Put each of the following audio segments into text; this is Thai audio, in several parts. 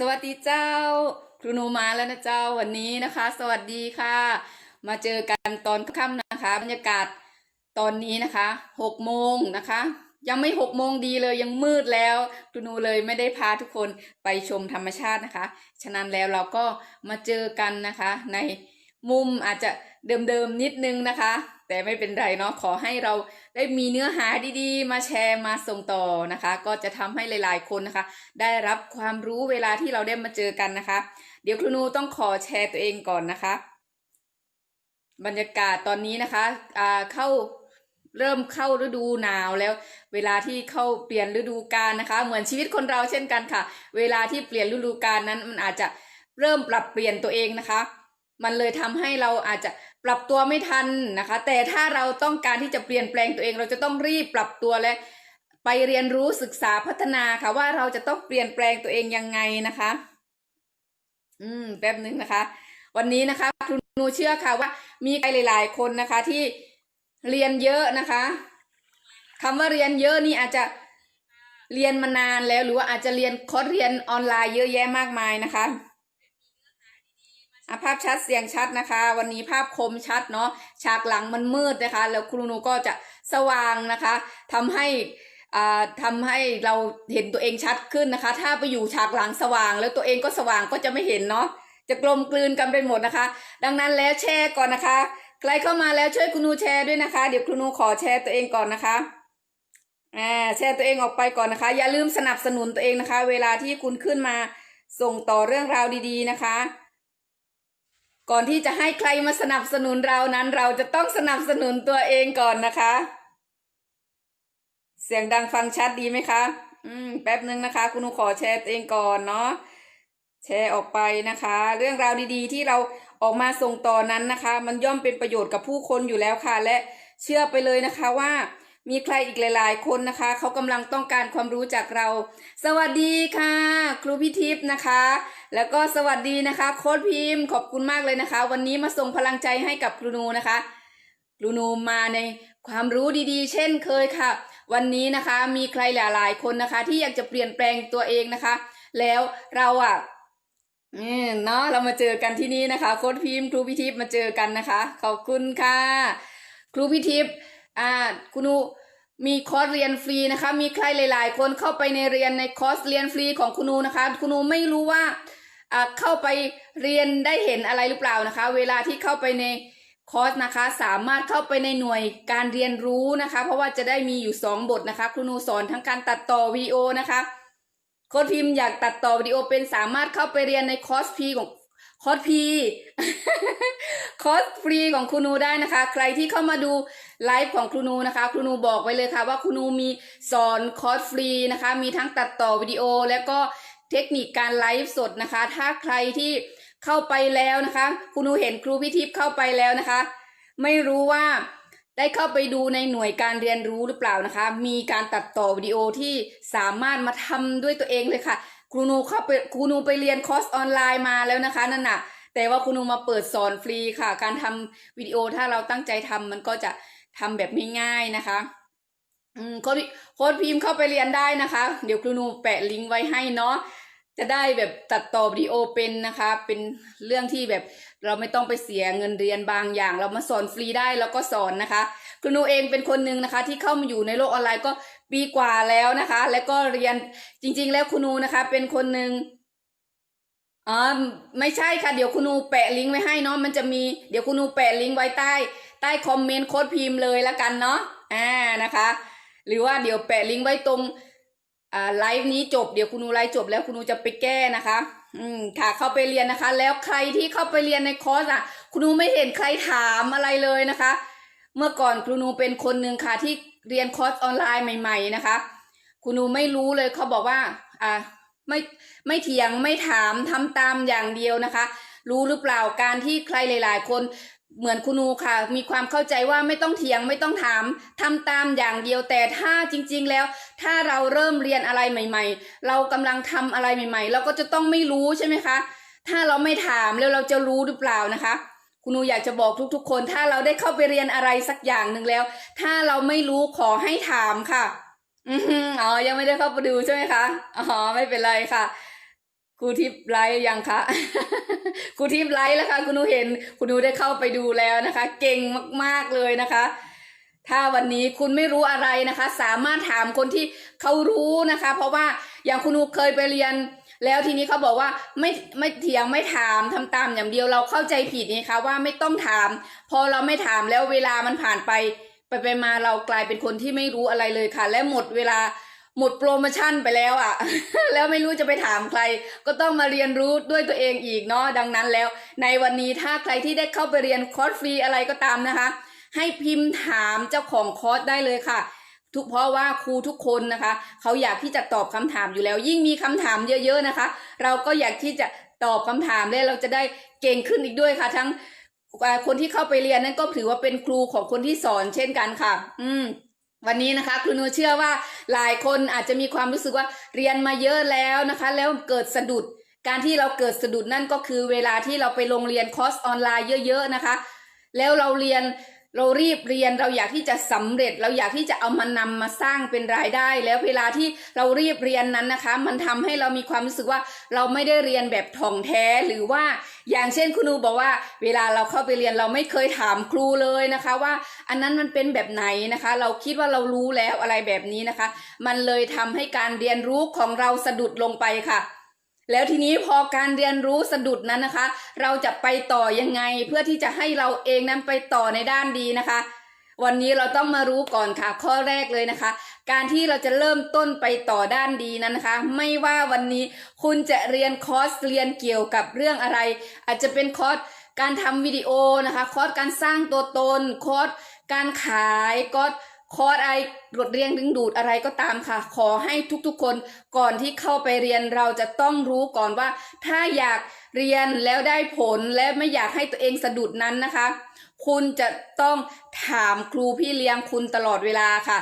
สวัสดีเจ้า ครูนูมาแล้วนะเจ้าวันนี้นะคะ สวัสดีค่ะ มาเจอกันตอนค่ำนะคะ บรรยากาศตอนนี้นะคะหกโมงนะคะ ยังไม่หกโมงดีเลยยังมืดแล้ว ครูนูเลยไม่ได้พาทุกคนไปชมธรรมชาตินะคะ ฉะนั้นแล้วเราก็มาเจอกันนะคะใน มุมอาจจะเดิมๆนิดนึงนะคะ แต่ไม่เป็นไรเนาะขอให้เราได้มีเนื้อหาดีๆ มาแชร์มาส่งต่อนะคะ ก็จะทำให้หลายๆคนนะคะ ได้รับความรู้เวลาที่เราได้มาเจอกันนะคะ เดี๋ยวครูนูต้องขอแชร์ตัวเองก่อนนะคะ บรรยากาศตอนนี้นะคะอ่าเข้าเริ่มเข้าฤดูหนาวแล้ว เวลาที่เข้าเปลี่ยนฤดูกาลนะคะ เหมือนชีวิตคนเราเช่นกันค่ะ เวลาที่เปลี่ยนฤดูกาลนั้นมันอาจจะเริ่มปรับเปลี่ยนตัวเองนะคะ มันเลยทำให้เราอาจจะปรับตัวไม่ทันนะคะ แต่ถ้าเราต้องการที่จะเปลี่ยนแปลงตัวเอง เราจะต้องรีบปรับตัวและไปเรียนรู้ศึกษาพัฒนาค่ะ ว่าเราจะต้องเปลี่ยนแปลงตัวเองยังไงนะคะ อืมแป๊บนึงนะคะ วันนี้นะคะครูนูเชื่อค่ะว่ามีใครหลาย ๆ คนนะคะที่เรียนเยอะนะคะคำว่าเรียนเยอะนี่อาจจะเรียนมานานแล้วหรือว่าอาจจะเรียนคอร์สเรียนออนไลน์เยอะแยะมากมายนะคะ อะภาพชัดเสียงชัดนะคะ วันนี้ภาพคมชัดเนาะฉากหลังมันมืดนะคะ แล้วครูนูก็จะสว่างนะคะทำให้อ่าทำให้เราเห็นตัวเองชัดขึ้นนะคะ ถ้าไปอยู่ฉากหลังสว่าง แล้วตัวเองก็สว่างก็จะไม่เห็นเนาะจะกลมกลืนกันไปหมดนะคะ ดังนั้นแล้วแชร์ก่อนนะคะ ใครเข้ามาแล้วช่วยคุณนูแชร์ด้วยนะคะ เดี๋ยวคุณนูขอแชร์ตัวเองก่อนนะคะอ่าแชร์ตัวเองออกไปก่อนนะคะ อย่าลืมสนับสนุนตัวเองนะคะ เวลาที่คุณขึ้นมาส่งต่อเรื่องราวดี ๆนะคะ ก่อนที่จะให้ใครมาสนับสนุนเรานั้น เราจะต้องสนับสนุนตัวเองก่อนนะคะ เสียงดังฟังชัดดีไหมคะ อืม แป๊บนึงนะคะ คุณหนูขอแชร์ตัวเองก่อนเนาะแชร์ออกไปนะคะ เรื่องราวดีๆ ที่เราออกมาส่งต่อนั้นนะคะ มันย่อมเป็นประโยชน์กับผู้คนอยู่แล้วค่ะ และเชื่อไปเลยนะคะว่า มีใครอีกหลาย ๆ คนนะคะ เขากำลังต้องการความรู้จากเรา สวัสดีค่ะ ครูพิทิพย์นะคะ แล้วก็สวัสดีนะคะ โค้ดพิมพ์ขอบคุณมากเลยนะคะ วันนี้มาส่งพลังใจให้กับครูนูนะคะ ครูนูมาในความรู้ดีๆ เช่นเคยค่ะ วันนี้นะคะมีใครหลาย ๆ คนนะคะ ที่อยากจะเปลี่ยนแปลงตัวเองนะคะ แล้วเราอะอืมเนาะเรามาเจอกันที่นี่นะคะ โค้ดพิมพ์ ครูพิทิพย์มาเจอกันนะคะ ขอบคุณค่ะ ครูพิทิพย์อ่าคุณนู มีคอร์สเรียนฟรีนะคะ มีใครหลาย ๆ คนเข้าไปในเรียนในคอร์สเรียนฟรีของคุณนูนะคะ คุณนูไม่รู้ว่าอ่าเข้าไปเรียนได้เห็นอะไรหรือเปล่านะคะ เวลาที่เข้าไปในคอร์สนะคะ สามารถเข้าไปในหน่วยการเรียนรู้นะคะ เพราะว่าจะได้มีอยู่ 2 บทนะคะครูนูสอนทั้งการตัดต่อวิดีโอนะคะโค้ดพิมพ์อยากตัดต่อวิดีโอเป็นสามารถเข้าไปเรียนในคอร์สพีของคอร์สพี คอร์สฟรีของครูนูได้นะคะ ใครที่เข้ามาดูไลฟ์ของครูนูนะคะ ครูนูบอกไว้เลยค่ะว่าครูนูมีสอนคอร์สฟรีนะคะ มีทั้งตัดต่อวิดีโอ และก็เทคนิคการไลฟ์สดนะคะ ถ้าใครที่เข้าไปแล้วนะคะ ครูนูเห็นครูพิทิพย์เข้าไปแล้วนะคะ ไม่รู้ว่าได้เข้าไปดูในหน่วยการเรียนรู้หรือเปล่านะคะ มีการตัดต่อวิดีโอที่สามารถมาทำด้วยตัวเองเลยค่ะ ครูนูเข้าไปครูนูไปเรียนคอร์สออนไลน์มาแล้วนะคะนั่นน่ะ แต่ว่าครูนูมาเปิดสอนฟรีค่ะ การทำวิดีโอถ้าเราตั้งใจทำมันก็จะทำแบบง่ายๆนะคะอืมโค้ดโค้ดพิมพ์เข้าไปเรียนได้นะคะ เดี๋ยวครูนูแปะลิงก์ไว้ให้เนาะจะได้แบบตัดต่อวิดีโอเป็นนะคะ เป็นเรื่องที่แบบเราไม่ต้องไปเสียเงินเรียนบางอย่าง เรามาสอนฟรีได้แล้วก็สอนนะคะครูนูเองเป็นคนหนึ่งนะคะ ที่เข้ามาอยู่ในโลกออนไลน์ก็ปีกว่าแล้วนะคะ แล้วก็เรียนจริง ๆ แล้วครูนูนะคะ เป็นคนหนึ่ง อ๋อไม่ใช่ค่ะ เดี๋ยวครูนูแปะลิงก์ไว้ให้เนาะมันจะมีเดี๋ยวครูนูแปะลิงก์ไว้ใต้ ใต้คอมเมนต์โค้ดพิมพ์เลยละกันเนาะอ่านะคะ หรือว่าเดี๋ยวแปะลิงก์ไว้ตรงอ่าไลฟ์นี้จบเดี๋ยวคุณนูไลฟ์จบแล้วคุณนูจะไปแก้นะคะ อืมค่ะเข้าไปเรียนนะคะ แล้วใครที่เข้าไปเรียนในคอร์สอะ คุณนูไม่เห็นใครถามอะไรเลยนะคะ เมื่อก่อนครูนูเป็นคนหนึ่งค่ะที่เรียนคอร์สออนไลน์ใหม่ ๆ นะคะ คุณนูไม่รู้เลยเขาบอกว่า อ่า ไม่ไม่เถียงไม่ถามทำตามอย่างเดียวนะคะ รู้หรือเปล่าการที่ใครหลาย ๆ คนเหมือนคุณูค่ะ มีความเข้าใจว่าไม่ต้องเถียงไม่ต้องถามทำตามอย่างเดียวแต่ถ้าจริง ๆ แล้ว ถ้าเราเริ่มเรียนอะไรใหม่ ๆ เรากำลังทำอะไรใหม่ ๆ เราก็จะต้องไม่รู้ใช่ไหมคะ ถ้าเราไม่ถามแล้วเราจะรู้หรือเปล่านะคะคุณนูอยากจะบอกทุกๆ คน ถ้าเราได้เข้าไปเรียนอะไรสักอย่างหนึ่งแล้ว ถ้าเราไม่รู้ขอให้ถามค่ะ อืมอ๋อ ยังไม่ได้เข้าไปดูใช่ไหมคะ อ๋อ ไม่เป็นไรค่ะครูทิพย์ไลฟ์ยังคะครูทิพย์ไลฟ์แล้วค่ะคุณหนูเห็นคุณหนูได้เข้าไปดูแล้วนะคะ เก่งมากๆเลยนะคะ ถ้าวันนี้คุณไม่รู้อะไรนะคะ สามารถถามคนที่เขารู้นะคะ เพราะว่าอย่างคุณหนูเคยไปเรียน แล้วทีนี้เขาบอกว่าไม่ไม่เถียงไม่ถามทำตามอย่างเดียวเราเข้าใจผิดนี่คะว่าไม่ต้องถาม พอเราไม่ถามแล้วเวลามันผ่านไป ไปไปมาเรากลายเป็นคนที่ไม่รู้อะไรเลยค่ะ และหมดเวลาหมดโปรโมชั่นไปแล้วอะ่ะ แล้วไม่รู้จะไปถามใคร ก็ต้องมาเรียนรู้ด้วยตัวเองอีกเนาะดังนั้นแล้ว ในวันนี้ถ้าใครที่ได้เข้าไปเรียนคอร์สฟรีอะไรก็ตามนะคะ ให้พิมพ์ถามเจ้าของคอร์สได้เลยค่ะทุกเพราะว่าครูทุกคนนะคะ เขาอยากที่จะตอบคำถามอยู่แล้ว ยิ่งมีคำถามเยอะ ๆนะคะ เราก็อยากที่จะตอบคำถามและเราจะได้เก่งขึ้นอีกด้วยค่ะ ทั้ง คนที่เข้าไปเรียนนั้นก็ถือว่าเป็นครูของคนที่สอนเช่นกันค่ะ อืมวันนี้นะคะครูนูเชื่อว่าหลายคนอาจจะมีความรู้สึกว่าเรียนมาเยอะแล้วนะคะ แล้วเกิดสะดุด การที่เราเกิดสะดุดนั่นก็คือเวลาที่เราไปโรงเรียนคอร์สออนไลน์เยอะ ๆนะคะ แล้วเราเรียน เรารีบเรียนเราอยากที่จะสำเร็จ เราอยากที่จะเอามานำมาสร้างเป็นรายได้ แล้วเวลาที่เรารีบเรียนนั้นนะคะ มันทำให้เรามีความรู้สึกว่าเราไม่ได้เรียนแบบถ่องแท้หรือว่าอย่างเช่นคุณครูบอกว่า เวลาเราเข้าไปเรียนเราไม่เคยถามครูเลยนะคะ ว่าอันนั้นมันเป็นแบบไหนนะคะ เราคิดว่าเรารู้แล้วอะไรแบบนี้นะคะ มันเลยทำให้การเรียนรู้ของเราสะดุดลงไปค่ะ แล้วทีนี้พอการเรียนรู้สะดุดนั้นนะคะ เราจะไปต่อยังไงเพื่อที่จะให้เราเองนั้นไปต่อในด้านดีนะคะ วันนี้เราต้องมารู้ก่อนค่ะ ข้อแรกเลยนะคะ การที่เราจะเริ่มต้นไปต่อด้านดีนั้นนะคะ ไม่ว่าวันนี้คุณจะเรียนคอร์สเรียนเกี่ยวกับเรื่องอะไร อาจจะเป็นคอร์สการทำวิดีโอนะคะ คอร์สการสร้างตัวตน คอร์สการขายคอร์ส คอร์สไรบทเรียนดึงดูดอะไรก็ตามค่ะ ขอให้ทุกๆคนก่อนที่เข้าไปเรียนเราจะต้องรู้ก่อนว่า ถ้าอยากเรียนแล้วได้ผลและไม่อยากให้ตัวเองสะดุดนั้นนะคะ คุณจะต้องถามครูพี่เลี้ยงคุณตลอดเวลาค่ะ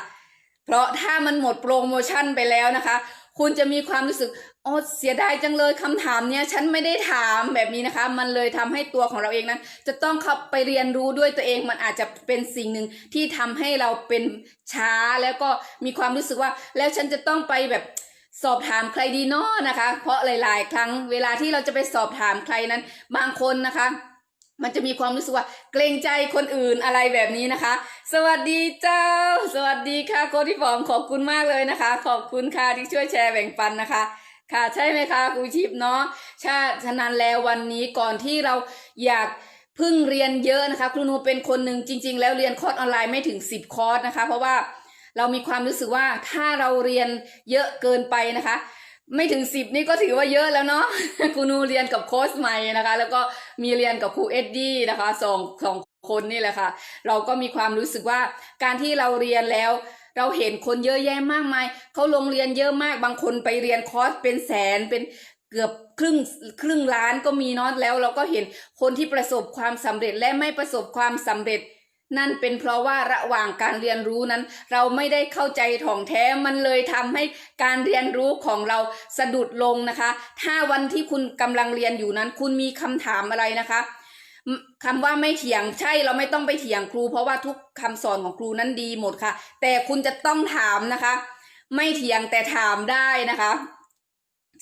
เพราะถ้ามันหมดโปรโมชั่นไปแล้วนะคะ คุณจะมีความรู้สึก โอ้เสียดายจังเลยคำถามเนี้ยฉันไม่ได้ถามแบบนี้นะคะ มันเลยทำให้ตัวของเราเองนั้น จะต้องเข้าไปเรียนรู้ด้วยตัวเองมันอาจจะเป็นสิ่งหนึ่งที่ทำให้เราเป็นช้าแล้วก็มีความรู้สึกว่า แล้วฉันจะต้องไปแบบสอบถามใครดีเนาะนะคะ เพราะหลาย ๆ ครั้งเวลาที่เราจะไปสอบถามใครนั้น บางคนนะคะ มันจะมีความรู้สึกว่าเกรงใจคนอื่นอะไรแบบนี้นะคะ สวัสดีเจ้า สวัสดีค่ะโคที่ฟอมขอบคุณมากเลยนะคะ ขอบคุณค่ะที่ช่วยแชร์แบ่งปันนะคะ ค่ะใช่ไหมคะครูชิปเนาะช่ฉะนั้นแล้ววันนี้ก่อนที่เราอยากพึ่งเรียนเยอะนะคะ ครูนูเป็นคนหนึ่งจริง ๆ แล้วเรียนคอร์สออนไลน์ไม่ถึง 10 คอร์สนะคะ เพราะว่าเรามีความรู้สึกว่าถ้าเราเรียนเยอะเกินไปนะคะ ไม่ถึง 10 นี่ก็ถือว่าเยอะแล้วเนาะครูนูเรียนกับโค้ชใหม่นะคะ แล้วก็มีเรียนกับครูเอ็ดดี้นะคะสองสองคนนี่แหละค่ะ เราก็มีความรู้สึกว่าการที่เราเรียนแล้ว เราเห็นคนเยอะแยะมากมายเขาลงเรียนเยอะมากบางคนไปเรียนคอร์สเป็นแสนเป็นเกือบครึ่งครึ่งล้านก็มีเนาะแล้ว เราก็เห็นคนที่ประสบความสำเร็จและไม่ประสบความสำเร็จ นั่นเป็นเพราะว่าระหว่างการเรียนรู้นั้น เราไม่ได้เข้าใจถ่องแท้มันเลยทำให้การเรียนรู้ของเราสะดุดลงนะคะ ถ้าวันที่คุณกำลังเรียนอยู่นั้น คุณมีคำถามอะไรนะคะ คำว่าไม่เถียงใช่เราไม่ต้องไปเถียงครู เพราะว่าทุกคำสอนของครูนั้นดีหมดค่ะ แต่คุณจะต้องถามนะคะ ไม่เถียงแต่ถามได้นะคะ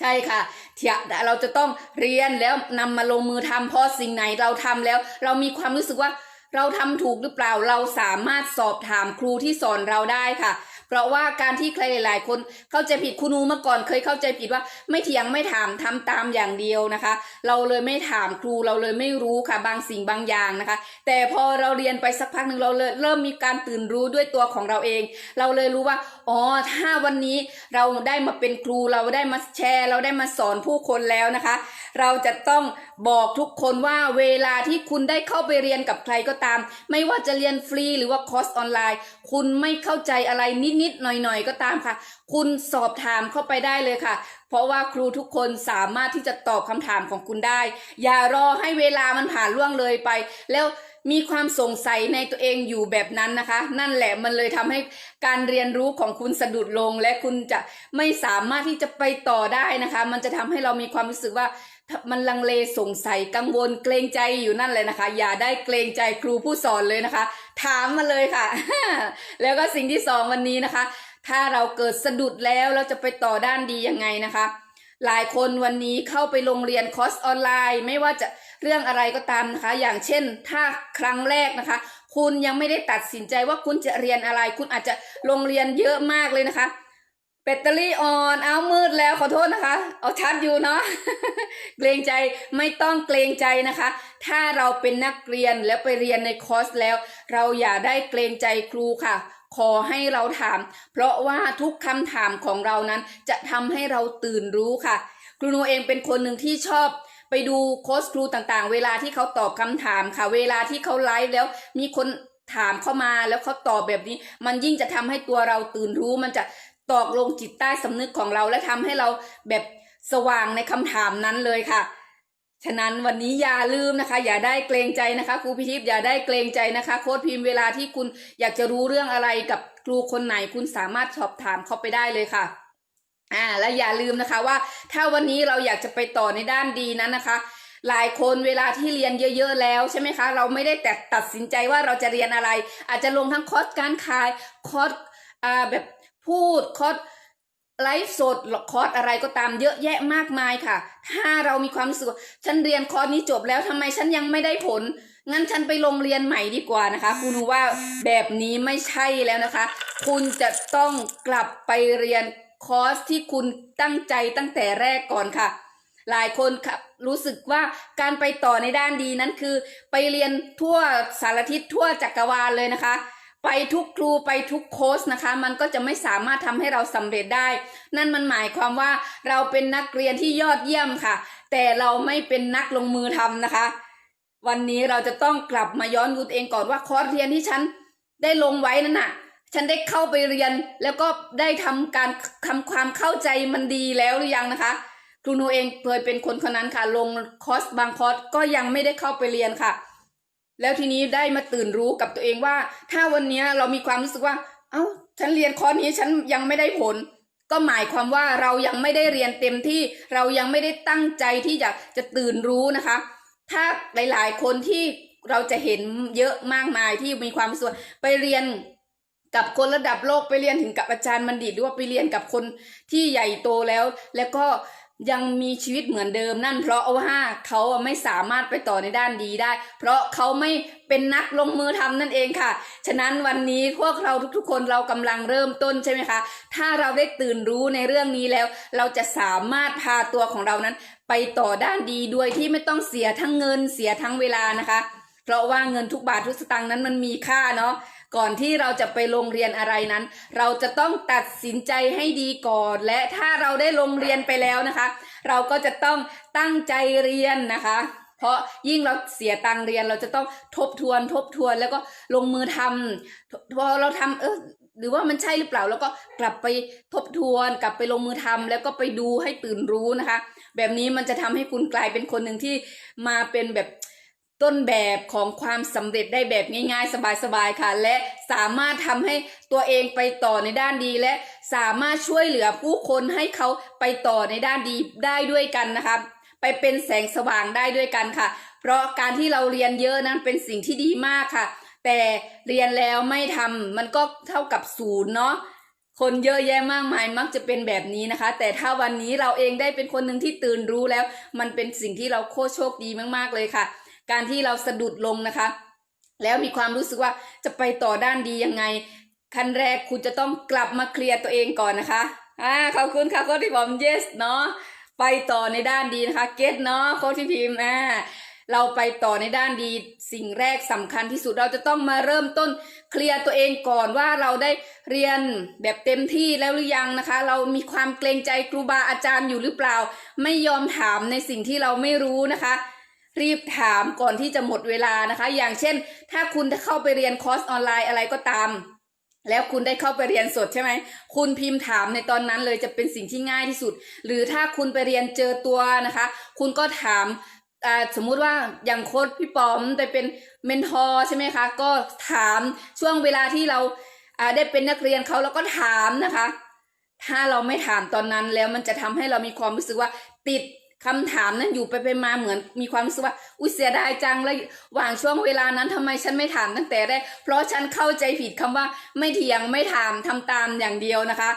ใช่ค่ะเถียเราจะต้องเรียนแล้วนำมาลงมือทำเพราะสิ่งไหนเราทำแล้ว เรามีความรู้สึกว่าเราทำถูกหรือเปล่าเราสามารถสอบถามครูที่สอนเราได้ค่ะ เพราะว่าการที่ใครหลาย ๆ คนเข้าใจผิดครูนูเมื่อก่อนเคยเข้าใจผิดว่าไม่เถียงไม่ถามทำตามอย่างเดียวนะคะ เราเลยไม่ถามครูเราเลยไม่รู้ค่ะบางสิ่งบางอย่างนะคะ แต่พอเราเรียนไปสักพักหนึ่งเราเลยเริ่มมีการตื่นรู้ด้วยตัวของเราเอง เราเลยรู้ว่าอ๋อถ้าวันนี้เราได้มาเป็นครูเราได้มาแชร์ เราได้มาสอนผู้คนแล้วนะคะ เราจะต้องบอกทุกคนว่าเวลาที่คุณได้เข้าไปเรียนกับใครก็ตาม ไม่ว่าจะเรียนฟรีหรือว่าคอร์สออนไลน์ คุณไม่เข้าใจอะไรนิดนิดๆหน่อยๆ ก็ตามค่ะ คุณสอบถามเข้าไปได้เลยค่ะ เพราะว่าครูทุกคนสามารถที่จะตอบคำถามของคุณได้ อย่ารอให้เวลามันผ่านล่วงเลยไปแล้ว มีความสงสัยในตัวเองอยู่แบบนั้นนะคะ นั่นแหละมันเลยทำให้การเรียนรู้ของคุณสะดุดลง และคุณจะไม่สามารถที่จะไปต่อได้นะคะ มันจะทำให้เรามีความรู้สึกว่ามันลังเลสงสัยกังวลเกรงใจอยู่นั่นเลยนะคะ อย่าได้เกรงใจครูผู้สอนเลยนะคะ ถามมาเลยค่ะ แล้วก็สิ่งที่สองวันนี้นะคะ ถ้าเราเกิดสะดุดแล้วเราจะไปต่อด้านดียังไงนะคะ หลายคนวันนี้เข้าไปโรงเรียนคอร์สออนไลน์ ไม่ว่าจะเรื่องอะไรก็ตามนะคะ อย่างเช่น ถ้าครั้งแรกนะคะ คุณยังไม่ได้ตัดสินใจว่าคุณจะเรียนอะไร คุณอาจจะโรงเรียนเยอะมากเลยนะคะแบตเตอรี่ออนเอามืดแล้วขอโทษนะคะ เอาชาร์จอยู่เนาะเกรงใจไม่ต้องเกรงใจนะคะ ถ้าเราเป็นนักเรียนแล้วไปเรียนในคอร์สแล้ว เราอย่าได้เกรงใจครูค่ะ ขอให้เราถาม เพราะว่าทุกคำถามของเรานั้นจะทำให้เราตื่นรู้ค่ะ ครูโนเองเป็นคนหนึ่งที่ชอบไปดูโค้ชครูต่างๆ เวลาที่เขาตอบคำถามค่ะ เวลาที่เขาไลฟ์แล้วมีคนถามเข้ามาแล้วเขาตอบแบบนี้ มันยิ่งจะทำให้ตัวเราตื่นรู้ มันจะตอกลงจิตใต้สำนึกของเราและทำให้เราแบบสว่างในคำถามนั้นเลยค่ะ ฉะนั้นวันนี้อย่าลืมนะคะ อย่าได้เกรงใจนะคะครูพิทิพย์อย่าได้เกรงใจนะคะ โค้ดพิมพ์เวลาที่คุณอยากจะรู้เรื่องอะไรกับครูคนไหนคุณสามารถสอบถามเข้าไปได้เลยค่ะอ่าและอย่าลืมนะคะว่า ถ้าวันนี้เราอยากจะไปต่อในด้านดีนั้นนะคะ หลายคนเวลาที่เรียนเยอะ ๆ แล้วใช่ไหมคะ เราไม่ได้แต่ตัดสินใจว่าเราจะเรียนอะไร อาจจะลงทั้งคอร์สการขายคอร์สอ่าแบบพูดคอร์ส ไลฟ์สดคอร์สอะไรก็ตามเยอะแยะมากมายค่ะ ถ้าเรามีความสึกว่าฉันเรียนคอร์สนี้จบแล้วทำไมฉันยังไม่ได้ผล งั้นฉันไปโรงเรียนใหม่ดีกว่านะคะคุณรู้ว่าแบบนี้ไม่ใช่แล้วนะคะ คุณจะต้องกลับไปเรียนคอร์สที่คุณตั้งใจตั้งแต่แรกก่อนค่ะ หลายคนค่ะรู้สึกว่าการไปต่อในด้านดีนั้นคือ ไปเรียนทั่วสารทิศทั่วจักรวาลเลยนะคะ ไปทุกครูไปทุกโค้ชนะคะ มันก็จะไม่สามารถทำให้เราสำเร็จได้ นั่นมันหมายความว่าเราเป็นนักเรียนที่ยอดเยี่ยมค่ะ แต่เราไม่เป็นนักลงมือทำนะคะ วันนี้เราจะต้องกลับมาย้อนดูตัวเองก่อนว่าคอร์สเรียนที่ฉันได้ลงไว้นั่นน่ะ ฉันได้เข้าไปเรียนแล้วก็ได้ทำการทำความเข้าใจมันดีแล้วหรือยังนะคะครูหนูเองเคยเป็นคนคนนั้นค่ะ ลงคอร์สบางคอร์สก็ยังไม่ได้เข้าไปเรียนค่ะ แล้วทีนี้ได้มาตื่นรู้กับตัวเองว่า ถ้าวันนี้เรามีความรู้สึกว่า เอ้า ฉันเรียนคอร์สนี้ฉันยังไม่ได้ผล ก็หมายความว่าเรายังไม่ได้เรียนเต็มที่เรายังไม่ได้ตั้งใจที่จะจะตื่นรู้นะคะ ถ้าหลาย ๆ คนที่เราจะเห็นเยอะมากมายที่มีความสึกว่าไปเรียนกับคนระดับโลกไปเรียนถึงกับอาจารย์บัณฑิตหรือว่าไปเรียนกับคนที่ใหญ่โตแล้ว แล้วก็ ยังมีชีวิตเหมือนเดิมนั่น เพราะว่าเขาไม่สามารถไปต่อในด้านดีได้ เพราะเขาไม่เป็นนักลงมือทำนั่นเองค่ะ ฉะนั้นวันนี้พวกเราทุกๆ คนเรากำลังเริ่มต้นใช่ไหมคะ ถ้าเราได้ตื่นรู้ในเรื่องนี้แล้ว เราจะสามารถพาตัวของเรานั้น ไปต่อด้านดีด้วยที่ไม่ต้องเสียทั้งเงินเสียทั้งเวลานะคะ เพราะว่าเงินทุกบาททุกสตางค์นั้นมันมีค่าเนาะ ก่อนที่เราจะไปโรงเรียนอะไรนั้น เราจะต้องตัดสินใจให้ดีก่อน และถ้าเราได้ลงเรียนไปแล้วนะคะ เราก็จะต้องตั้งใจเรียนนะคะ เพราะยิ่งเราเสียตังเรียนเราจะต้องทบทวนทบทวนแล้วก็ลงมือทำพอเราทำเออหรือว่ามันใช่หรือเปล่าแล้วก็กลับไปทบทวนกลับไปลงมือทำแล้วก็ไปดูให้ตื่นรู้นะคะ แบบนี้มันจะทำให้คุณกลายเป็นคนหนึ่งที่มาเป็นแบบ ต้นแบบของความสำเร็จได้แบบง่ายๆ สบายๆค่ะ และสามารถทำให้ตัวเองไปต่อในด้านดี และสามารถช่วยเหลือผู้คนให้เขาไปต่อในด้านดีได้ด้วยกันนะคะไปเป็นแสงสว่างได้ด้วยกันค่ะ เพราะการที่เราเรียนเยอะนั้นเป็นสิ่งที่ดีมากค่ะ แต่เรียนแล้วไม่ทำมันก็เท่ากับศูนย์เนาะคนเยอะแยะมากมายมักจะเป็นแบบนี้นะคะ แต่ถ้าวันนี้เราเองได้เป็นคนหนึ่งที่ตื่นรู้แล้ว มันเป็นสิ่งที่เราโคตรโชคดีมากๆเลยค่ะ การที่เราสะดุดลงนะคะ แล้วมีความรู้สึกว่าจะไปต่อด้านดียังไง ขั้นแรกคุณจะต้องกลับมาเคลียร์ตัวเองก่อนนะคะอ่าขอบคุณค่ะโค้ชที่บอก yes เนาะไปต่อในด้านดีนะคะ get เนาะโค้ชที่พิมพ์อ่าเราไปต่อในด้านดีสิ่งแรกสำคัญที่สุดเราจะต้องมาเริ่มต้นเคลียร์ตัวเองก่อนว่าเราได้เรียนแบบเต็มที่แล้วหรือยังนะคะ เรามีความเกรงใจครูบาอาจารย์อยู่หรือเปล่า ไม่ยอมถามในสิ่งที่เราไม่รู้นะคะ รีบถามก่อนที่จะหมดเวลานะคะ อย่างเช่น ถ้าคุณจะเข้าไปเรียนคอร์สออนไลน์อะไรก็ตาม แล้วคุณได้เข้าไปเรียนสดใช่ไหม คุณพิมพ์ถามในตอนนั้นเลยจะเป็นสิ่งที่ง่ายที่สุด หรือถ้าคุณไปเรียนเจอตัวนะคะ คุณก็ถามสมมุติว่าอย่างโค้ดพี่ปอมไปเป็นเมนทอร์ใช่ไหมคะ ก็ถามช่วงเวลาที่เราอ่าได้เป็นนักเรียนเขาแล้วก็ถามนะคะ ถ้าเราไม่ถามตอนนั้นแล้วมันจะทำให้เรามีความรู้สึกว่าติด คำถามนั้นอยู่ไปไปมาเหมือนมีความรู้สึกว่าอุ้ยเสียดายจังแล้วหว่างช่วงเวลานั้นทำไมฉันไม่ถามตั้งแต่แรกเพราะฉันเข้าใจผิดคำว่าไม่เถียงไม่ถามทำตามอย่างเดียวนะคะ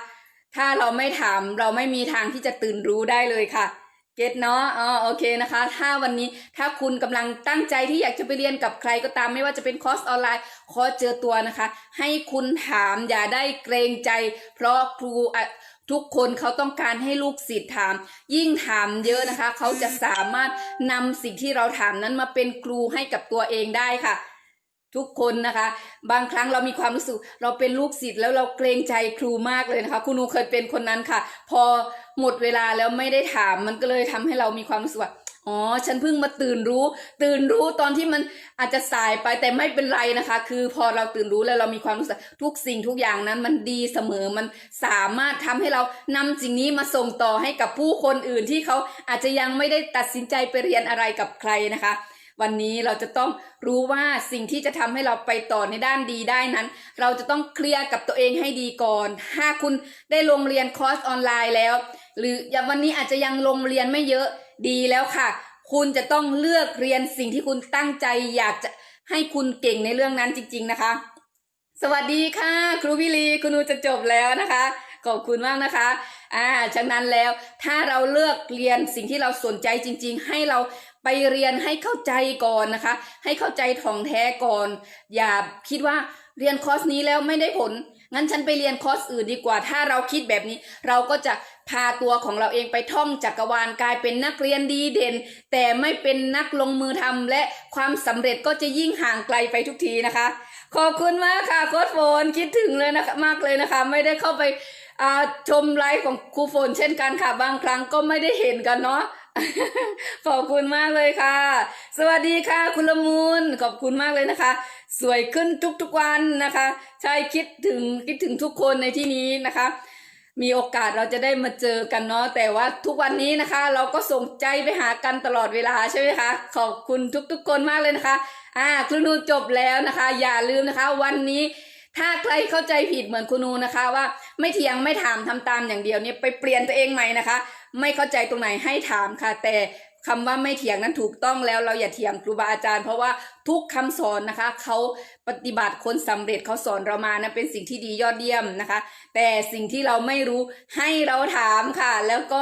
ถ้าเราไม่ถามเราไม่มีทางที่จะตื่นรู้ได้เลยค่ะเก็ตเนาะอ๋อโอเคนะคะ ถ้าวันนี้ถ้าคุณกำลังตั้งใจที่อยากจะไปเรียนกับใครก็ตาม ไม่ว่าจะเป็นคอร์สออนไลน์คอร์สเจอตัวนะคะ ให้คุณถามอย่าได้เกรงใจ เพราะครูอะ ทุกคนเขาต้องการให้ลูกศิษย์ถาม ยิ่งถามเยอะนะคะ เขาจะสามารถนำสิ่งที่เราถามนั้นมาเป็นครูให้กับตัวเองได้ค่ะ ทุกคนนะคะ บางครั้งเรามีความรู้สึก เราเป็นลูกศิษย์แล้วเราเกรงใจครูมากเลยนะคะคุณหนูเคยเป็นคนนั้นค่ะ พอหมดเวลาแล้วไม่ได้ถามมันก็เลยทำให้เรามีความรู้สึกว่า อ๋อ ฉันเพิ่งมาตื่นรู้ ตื่นรู้ตอนที่มันอาจจะสายไปแต่ไม่เป็นไรนะคะ คือพอเราตื่นรู้แล้วเรามีความรู้สึกทุกสิ่งทุกอย่างนั้นมันดีเสมอมันสามารถทำให้เรานำสิ่งนี้มาส่งต่อให้กับผู้คนอื่นที่เขาอาจจะยังไม่ได้ตัดสินใจไปเรียนอะไรกับใครนะคะ วันนี้เราจะต้องรู้ว่าสิ่งที่จะทำให้เราไปต่อในด้านดีได้นั้น เราจะต้องเคลียร์กับตัวเองให้ดีก่อน ถ้าคุณได้ลงเรียนคอร์สออนไลน์แล้ว หรืออย่างวันนี้อาจจะยังลงเรียนไม่เยอะดีแล้วค่ะ คุณจะต้องเลือกเรียนสิ่งที่คุณตั้งใจอยากจะให้คุณเก่งในเรื่องนั้นจริง ๆนะคะ สวัสดีค่ะ ครูพิลีคุณหนูจะจบแล้วนะคะ ขอบคุณมากนะคะ อ่าฉะนั้นแล้วถ้าเราเลือกเรียนสิ่งที่เราสนใจจริง ๆ ให้เราไปเรียนให้เข้าใจก่อนนะคะ ให้เข้าใจถ่องแท้ก่อน อย่าคิดว่าเรียนคอร์สนี้แล้วไม่ได้ผล งั้นฉันไปเรียนคอร์สอื่นดีกว่า ถ้าเราคิดแบบนี้ เราก็จะพาตัวของเราเองไปท่องจักรวาลกลายเป็นนักเรียนดีเด่น แต่ไม่เป็นนักลงมือทำและความสำเร็จก็จะยิ่งห่างไกลไปทุกทีนะคะ ขอบคุณมากค่ะโค้ชโฟนคิดถึงเลยนะคะมากเลยนะคะ ไม่ได้เข้าไป ชมไลฟ์ของครูโฟนเช่นกันค่ะ บางครั้งก็ไม่ได้เห็นกันเนาะขอบคุณมากเลยค่ะ สวัสดีค่ะ คุณละมุนขอบคุณมากเลยนะคะ สวยขึ้นทุกๆวันนะคะ ใช่คิดถึงคิดถึงทุกคนในที่นี้นะคะ มีโอกาสเราจะได้มาเจอกันเนาะแต่ว่าทุกวันนี้นะคะ เราก็ส่งใจไปหากันตลอดเวลาใช่ไหมคะ ขอบคุณทุกๆคนมากเลยนะคะ อ่าคุณนูจบแล้วนะคะ อย่าลืมนะคะ วันนี้ ถ้าใครเข้าใจผิดเหมือนคุณนูนะคะ ว่าไม่เถียงไม่ถามทำตามอย่างเดียวเนี่ยไปเปลี่ยนตัวเองใหม่นะคะ ไม่เข้าใจตรงไหนให้ถามค่ะ แต่คำว่าไม่เถียงนั้นถูกต้องแล้วเราอย่าเถียงครูบาอาจารย์ เพราะว่าทุกคำสอนนะคะเขาปฏิบัติคนสำเร็จเขาสอนเรามานะเป็นสิ่งที่ดียอดเยี่ยมนะคะ แต่สิ่งที่เราไม่รู้ให้เราถามค่ะ แล้วก็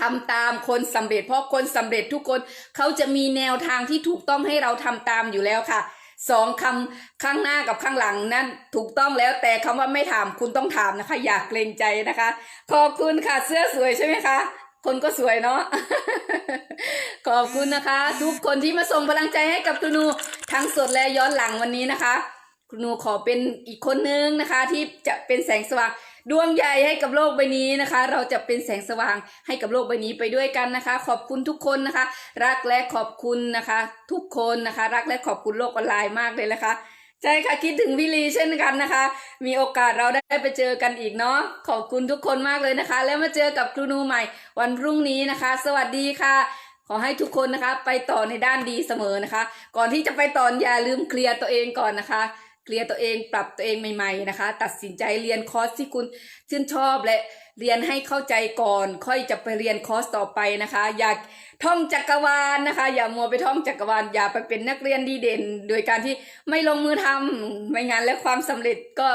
ทำตามคนสำเร็จ เพราะคนสำเร็จทุกคนเขาจะมีแนวทางที่ถูกต้องให้เราทำตามอยู่แล้วค่ะ สองคำข้างหน้ากับข้างหลังนั้นถูกต้องแล้วแต่คำว่าไม่ถามคุณต้องถามนะคะ อยากเกรงใจนะคะ ขอบคุณค่ะเสื้อสวยใช่ไหมคะ คนก็สวยเนาะขอบคุณนะคะ ทุกคนที่มาส่งพลังใจให้กับคุณนูทั้งสดและย้อนหลังวันนี้นะคะคุณนูขอเป็นอีกคนนึงนะคะ ที่จะเป็นแสงสว่าง ดวงใหญ่ให้กับโลกใบนี้นะคะ เราจะเป็นแสงสว่างให้กับโลกใบนี้ไปด้วยกันนะคะ ขอบคุณทุกคนนะคะ รักและขอบคุณนะคะ ทุกคนนะคะ รักและขอบคุณโลกออนไลน์มากเลยนะคะใช่ค่ะคิดถึงวิลีเช่นกันนะคะ มีโอกาสเราได้ไปเจอกันอีกเนาะขอบคุณทุกคนมากเลยนะคะ แล้วมาเจอกับครูนูใหม่วันพรุ่งนี้นะคะ สวัสดีค่ะ ขอให้ทุกคนนะคะ ไปต่อในด้านดีเสมอนะคะ ก่อนที่จะไปต่ออย่าลืมเคลียร์ตัวเองก่อนนะคะ เคลียร์ตัวเองปรับตัวเองใหม่ ๆนะคะ ตัดสินใจเรียนคอร์สที่คุณชื่นชอบและเรียนให้เข้าใจก่อน ค่อยจะไปเรียนคอร์สต่อไปนะคะ อย่าท่องจักรวาลนะคะ อย่ามัวไปท่องจักรวาลอย่าไปเป็นนักเรียนดีเด่น โดยการที่ไม่ลงมือทำไม่งั้นและความสำเร็จก็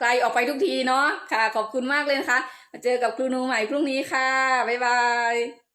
ไกลออกไปทุกทีเนาะค่ะ ขอบคุณมากเลยนะคะมาเจอกับครูนูใหม่พรุ่งนี้ค่ะบ๊ายบาย